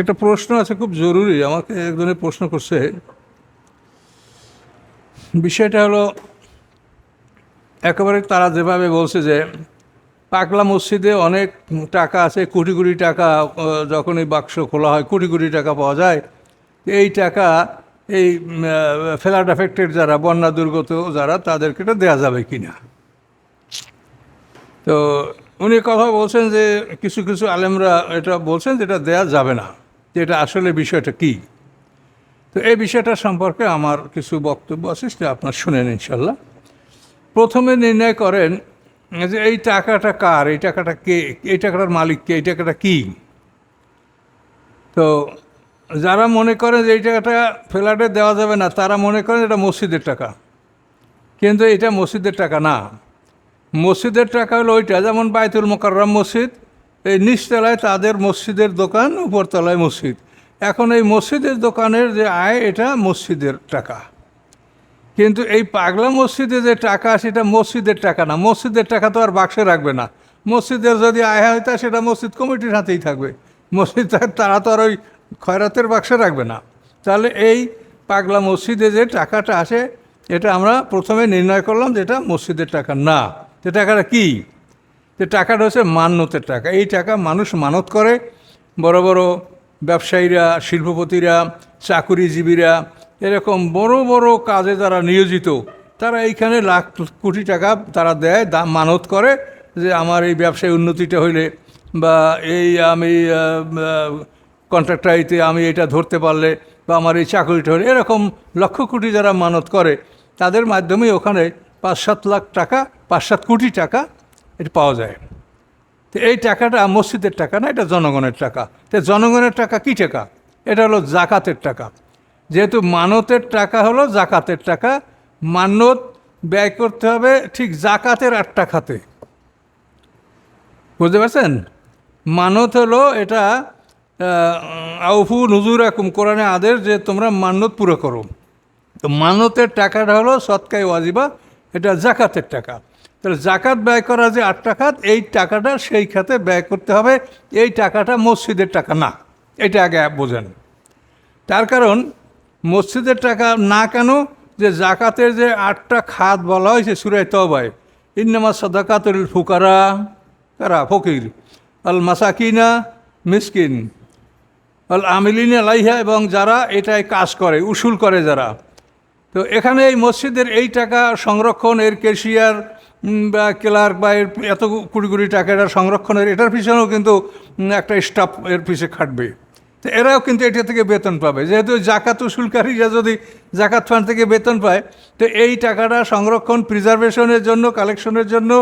একটা প্রশ্ন আছে, খুব জরুরি। আমাকে একজনে প্রশ্ন করছে। বিষয়টা হলো, একেবারে তারা যেভাবে বলছে যে পাকলা মসজিদে অনেক টাকা আছে, কোটি কোটি টাকা যখন এই বাক্স খোলা হয়, কোটি কোটি টাকা পাওয়া যায়। এই টাকা, এই ফ্ল্যাট এফেক্টেড যারা, বন্যা দুর্গত যারা, তাদেরকে এটা দেওয়া যাবে কি না তো উনি কথা বলছেন যে, কিছু কিছু আলেমরা এটা বলছেন যে, এটা দেওয়া যাবে না। যে এটা আসলে বিষয়টা কি? তো এই বিষয়টা সম্পর্কে আমার কিছু বক্তব্য আছে, সেটা আপনার শুনেন ইনশাল্লাহ প্রথমে নির্ণয় করেন যে এই টাকাটা কার? এই টাকাটা কে? এই টাকাটার মালিক কে? এই টাকাটা কী? তো যারা মনে করেন যে এই টাকাটা ফ্ল্যাটে দেওয়া যাবে না, তারা মনে করেন এটা মসজিদের টাকা। কিন্তু এটা মসজিদের টাকা না। মসজিদের টাকা হলো ওইটা, যেমন বাইতুল মোকাররম মসজিদ এই নিচতলায় তাদের মসজিদের দোকান, উপরতলায় মসজিদ। এখন এই মসজিদের দোকানের যে আয়, এটা মসজিদের টাকা। কিন্তু এই পাগলা মসজিদে যে টাকা, সেটা মসজিদের টাকা না। মসজিদের টাকা তো আর বাক্সে রাখবে না। মসজিদের যদি আয় হয়, তা সেটা মসজিদ কমিটির হাতেই থাকবে। মসজিদ তারা তো আর ওই খয়রাতের বাক্সে রাখবে না। তাহলে এই পাগলা মসজিদে যে টাকাটা আসে, এটা আমরা প্রথমে নির্ণয় করলাম যে এটা মসজিদের টাকা না। যে টাকাটা কি? যে টাকাটা হচ্ছে মান্যতের টাকা। এই টাকা মানুষ মানত করে। বড় বড় ব্যবসায়ীরা, শিল্পপতিরা, চাকুরিজীবীরা, এরকম বড় বড় কাজে যারা নিয়োজিত, তারা এইখানে লাখ কোটি টাকা তারা দেয় মানত করে যে আমার এই ব্যবসায় উন্নতিটা হইলে বা এই আমি কন্ট্রাক্টারিতে আমি এটা ধরতে পারলে বা আমার এই চাকরিটা হলে এরকম লক্ষ কোটি যারা মানত করে, তাদের মাধ্যমে ওখানে পাঁচ সাত লাখ টাকা, পাঁচ সাত কোটি টাকা এটা পাওয়া যায়। তো এই টাকাটা মসজিদের টাকা না, এটা জনগণের টাকা। তো জনগণের টাকা কী টাকা? এটা হলো জাকাতের টাকা। যেহেতু মানতের টাকা হলো জাকাতের টাকা, মান্যত ব্যয় করতে হবে ঠিক জাকাতের আট টাকাতে বুঝতে পারছেন? মানত হলো এটা আউফু নজুর একুম কোরআনে আদেশ যে তোমরা মান্যত পুরো করো। তো মানতের টাকাটা হলো সৎকাই ওয়াজিবা, এটা জাকাতের টাকা। তাহলে জাকাত ব্যয় করা যে আট টাকাত, এই টাকাটা সেই খাতে ব্যয় করতে হবে, এই টাকাটা মসজিদের টাকা না। এটা আগে বোঝেন। তার কারণ, মসজিদের টাকা না কেন, যে জাকাতের যে আটটা খাত বলা হয়েছে সুরাই তবায় ইন্নামা সদাকাতুল ফুকারা, কারা? ফকির। আল মাসাকিনা মিসকিন। আল আমিলিন আলাইহা, এবং যারা এটাই কাজ করে, উসুল করে যারা। তো এখানে এই মসজিদের এই টাকা সংরক্ষণ, এর কেশিয়ার বা ক্লার্ক বা এর এত কুড়ি কোটি টাকা এটা সংরক্ষণের, এটার পিছনেও কিন্তু একটা স্টাফ এর পিছিয়ে খাটবে। তো এরাও কিন্তু এটা থেকে বেতন পাবে। যেহেতু জাকাত উসুলকারীরা যদি জাকাত ফান্ড থেকে বেতন পায়, তো এই টাকাটা সংরক্ষণ, প্রিজার্ভেশনের জন্য, কালেকশনের জন্য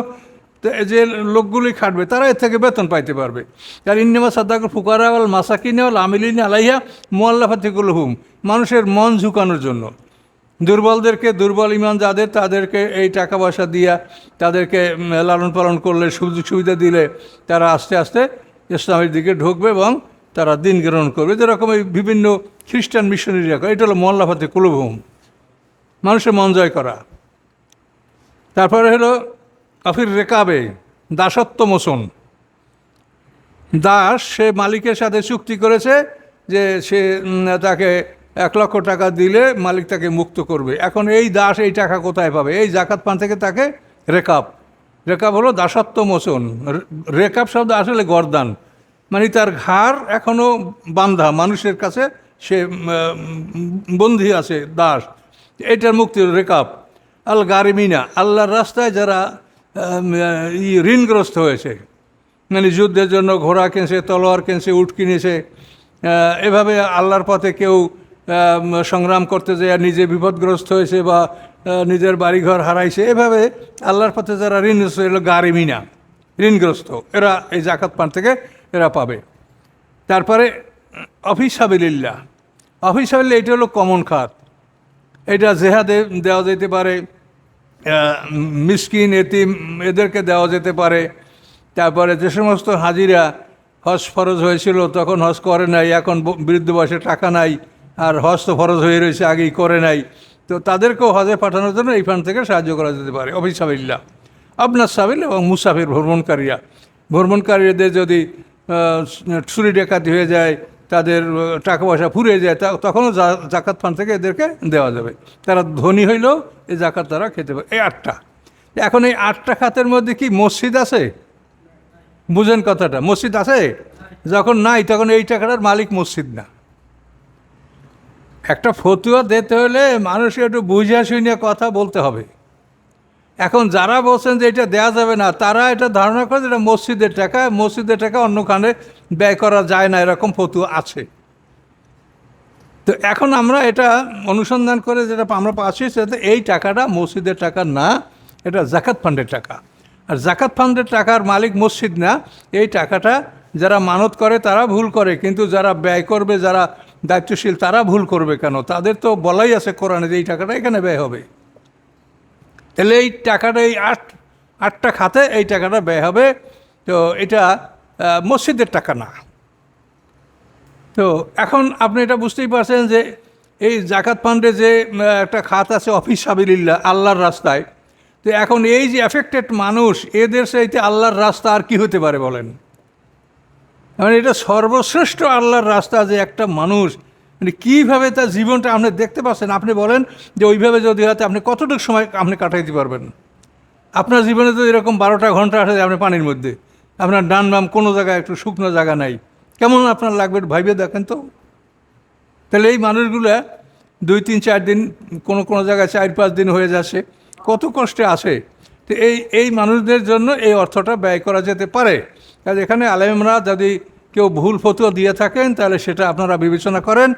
যে লোকগুলি খাটবে, তারা এর থেকে বেতন পাইতে পারবে। আর ইন্নেমা সাদ্দাকুল ফুকারা আল মাসাকিনে আল আমিলিন আলাইহা মোয়াল্লাফাতিকুল হুম, মানুষের মন ঝুঁকানোর জন্য। দুর্বলদেরকে, দুর্বল ইমান যাদের, তাদেরকে এই টাকা পয়সা দিয়া তাদেরকে লালন পালন করলে, সুযোগ সুবিধা দিলে তারা আস্তে আস্তে ইসলামের দিকে ঢুকবে এবং তারা দিন গ্রহণ করবে। যেরকম এই বিভিন্ন খ্রিস্টান মিশনারিরা করে, এটা হলো মোল্লাফাতে কুলভূম মানুষের মন জয় করা। তারপরে হলো আফির রেকাবে, দাসত্ব মোচন। দাস সে মালিকের সাথে চুক্তি করেছে যে সে তাকে এক লক্ষ টাকা দিলে মালিক তাকে মুক্ত করবে। এখন এই দাস এই টাকা কোথায় পাবে? এই জাকাত পান থেকে তাকে রেকাব। রেকাব হলো দাসত্ব মোচন। রে- রেকাব শব্দ আসলে গরদান। মানে তার ঘাড় এখনও বান্ধা, মানুষের কাছে সে বন্দী আছে, দাস। এটার মুক্তি রেকাব। আল গারিমিনা, আল্লাহর রাস্তায় যারা ঋণগ্রস্ত হয়েছে। মানে যুদ্ধের জন্য ঘোড়া কিনছে, তলোয়ার কিনছে, উট কিনেছে এভাবে আল্লাহর পথে কেউ সংগ্রাম করতে যায় নিজে বিপদগ্রস্ত হয়েছে বা নিজের বাড়িঘর হারাইছে, এভাবে আল্লাহর পথে যারা ঋণগ্রস্ত এলো গারিমিনা ঋণগ্রস্ত, এরা এই জাকাত পান থেকে এরা পাবে। তারপরে, অফিস হাবিল্লা অফিস হাবিল্লা এটা হলো কমন খাত। এটা জেহাদে দেওয়া যেতে পারে মিসকিন, এতিম, এদেরকে দেওয়া যেতে পারে। তারপরে যে সমস্ত হাজিরা হজ ফরজ হয়েছিল, তখন হজ করে নাই, এখন বৃদ্ধ বয়সে টাকা নাই। আর হজ ফরজ হয়ে রয়েছে, আগেই করে নাই। তো তাদেরকেও হজে পাঠানোর জন্য এই ফান্ড থেকে সাহায্য করা যেতে পারে। অফিস সাবিল্লা। আপনার সাবিল এবং মুসাফির ভ্রমণকারীরা। ভ্রমণকারীদের যদি চুরি ডাকাতি হয়ে যায়, তাদের টাকা পয়সা ফুরিয়ে যায়, তা- তখনও জাকাত ফান্ড থেকে এদেরকে দেওয়া যাবে। তারা ধনী হইলেও এই জাকাত তারা খেতে পারে। এই আটটা। এখন এই আটটা খাতের মধ্যে কি মসজিদ আছে? বুঝেন কথাটা। মসজিদ আছে? যখন নাই, তখন এই টাকাটার মালিক মসজিদ না। একটা ফতুয়া দিতে হলে মানুষকে একটু বুঝিয়া শুনিয়ে কথা বলতে হবে। এখন যারা বলছেন যে এটা দেওয়া যাবে না, তারা এটা ধারণা করে যে এটা মসজিদের টাকা মসজিদের টাকা অন্যখানে ব্যয় করা যায় না, এরকম ফতুয়া আছে। তো এখন আমরা এটা অনুসন্ধান করে যেটা আমরা পাচ্ছি, সেটা এই টাকাটা মসজিদের টাকা না, এটা জাকাত ফান্ডের টাকা। আর জাকাত ফান্ডের টাকার মালিক মসজিদ না, এই টাকাটা যারা মানত করে তারা ভুল করে, কিন্তু যারা ব্যয় করবে, যারা দায়িত্বশীল তারা ভুল করবে কেন? তাদের তো বলাই আছে কোরআনে যে এই টাকাটা এখানে ব্যয় হবে। তাহলে এই টাকাটা এই আট, আটটা খাতে এই টাকাটা ব্যয় হবে। তো এটা মসজিদের টাকা না। তো এখন আপনি এটা বুঝতেই পারছেন যে এই জাকাত ফান্ডে যে একটা খাত আছে, অফিস সাবিল্লা আল্লাহর রাস্তায়। তো এখন এই যে অ্যাফেক্টেড মানুষ, এদের সাইতে আল্লাহর রাস্তা আর কি হতে পারে বলেন? মানে এটা সর্বশ্রেষ্ঠ আল্লাহর রাস্তা যে একটা মানুষ মানে কীভাবে তার জীবনটা আপনি দেখতে পাচ্ছেন? আপনি বলেন যে ওইভাবে যদি হয়তো আপনি কতটুকু সময় আপনি কাটাইতে পারবেন? আপনার জীবনে তো এরকম বারোটা ঘণ্টা আসে আপনি পানির মধ্যে, আপনার ডান বাম কোনো জায়গায় একটু শুকনো জায়গা নাই, কেমন আপনার লাগবে ভাইবে দেখেন তো? তাহলে এই মানুষগুলা দুই তিন চার দিন কোনো কোনো জায়গায় চার পাঁচ দিন হয়ে যাচ্ছে, কত কষ্টে আসে তো এই এই মানুষদের জন্য এই অর্থটা ব্যয় করা যেতে পারে। কাজে এখানে আলেমরা যদি কেউ ভুল ফতুয়া দিয়ে থাকেন, তাহলে সেটা আপনারা বিবেচনা করেন।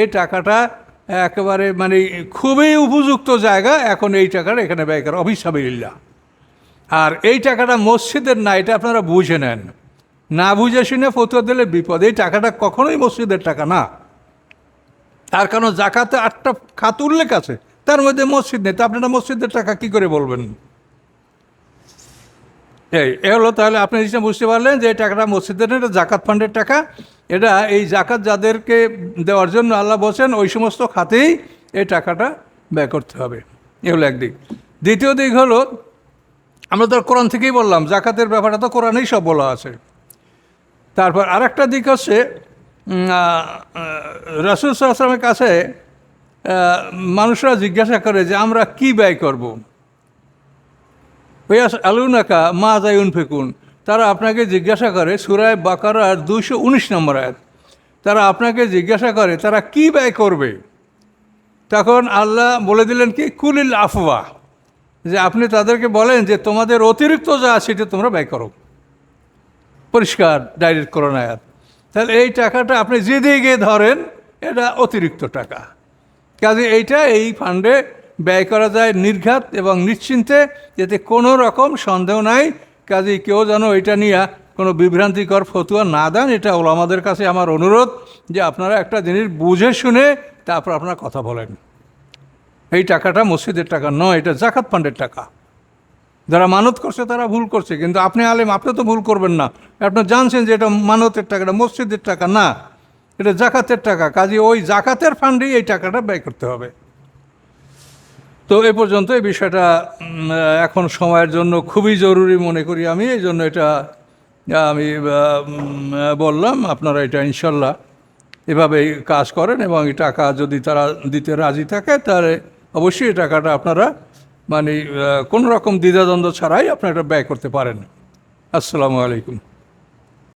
এই টাকাটা একেবারে মানে খুবই উপযুক্ত জায়গা, এখন এই টাকাটা এখানে ব্যয় করা অভিসাবিল্লা আর এই টাকাটা মসজিদের না, এটা আপনারা বুঝে নেন। না বুঝে শুনে ফতুয়া দিলে বিপদ। এই টাকাটা কখনোই মসজিদের টাকা না। তার কারণ জাকাতে আটটা খাত উল্লেখ আছে, তার মধ্যে মসজিদ নেই। তা আপনারা মসজিদের টাকা কি করে বলবেন? এ হলো তাহলে আপনি জিনিসটা বুঝতে পারলেন যে এই টাকাটা মসজিদের এটা জাকাত ফান্ডের টাকা। এটা এই জাকাত যাদেরকে দেওয়ার জন্য আল্লাহ বলছেন, ওই সমস্ত খাতেই এই টাকাটা ব্যয় করতে হবে। এ হলো একদিক দ্বিতীয় দিক হলো, আমরা তো কোরআন থেকেই বললাম, জাকাতের ব্যাপারটা তো কোরআনেই সব বলা আছে। তারপর আরেকটা দিক হচ্ছে রাসুল সাল্লামের কাছে মানুষরা জিজ্ঞাসা করে যে আমরা কি ব্যয় করব? ওয়াস আলুনাকা মা জায়ুন ফেকুন। তারা আপনাকে জিজ্ঞাসা করে সুরায় বাকারার দুশো উনিশ নম্বর আয়াত। তারা আপনাকে জিজ্ঞাসা করে, তারা কি ব্যয় করবে? তখন আল্লাহ বলে দিলেন কি, কুলিল আফওয়া। যে আপনি তাদেরকে বলেন যে, তোমাদের অতিরিক্ত যা আছে সেটা তোমরা ব্যয় করো। পরিষ্কার, ডাইরেক্ট করোনা আয়াত। তাহলে এই টাকাটা আপনি যে দিকে ধরেন, এটা অতিরিক্ত টাকা। কাজে এইটা এই ফান্ডে ব্যয় করা যায় নির্ঘাত এবং নিশ্চিন্তে, যাতে কোনো রকম সন্দেহ নাই। কাজে কেউ যেন এটা নিয়ে কোনো বিভ্রান্তিকর ফতুয়া না দেন, এটা ওলামাদের কাছে আমার অনুরোধ যে আপনারা একটা জিনিস বুঝে শুনে তারপর আপনারা কথা বলেন। এই টাকাটা মসজিদের টাকা নয়, এটা জাকাত ফান্ডের টাকা। যারা মানত করছে তারা ভুল করছে, কিন্তু আপনি আলেম, আপনি তো ভুল করবেন না। আপনি জানছেন যে এটা মানতের টাকা, এটা মসজিদের টাকা, না। এটা জাকাতের টাকা। কাজে ওই জাকাতের ফান্ডেই এই টাকাটা ব্যয় করতে হবে। তো এ পর্যন্ত এই বিষয়টা এখন সময়ের জন্য খুবই জরুরি মনে করি আমি, এই জন্য এটা আমি বললাম, আপনারা এটা ইনশাল্লাহ এভাবেই কাজ করেন এবং এই টাকা যদি তারা দিতে রাজি থাকে, তাহলে অবশ্যই এই টাকাটা আপনারা মানে কোনো রকম দ্বিধাদ্বন্দ্ব ছাড়াই আপনারা এটা ব্যয় করতে পারেন। আসসালামু আলাইকুম।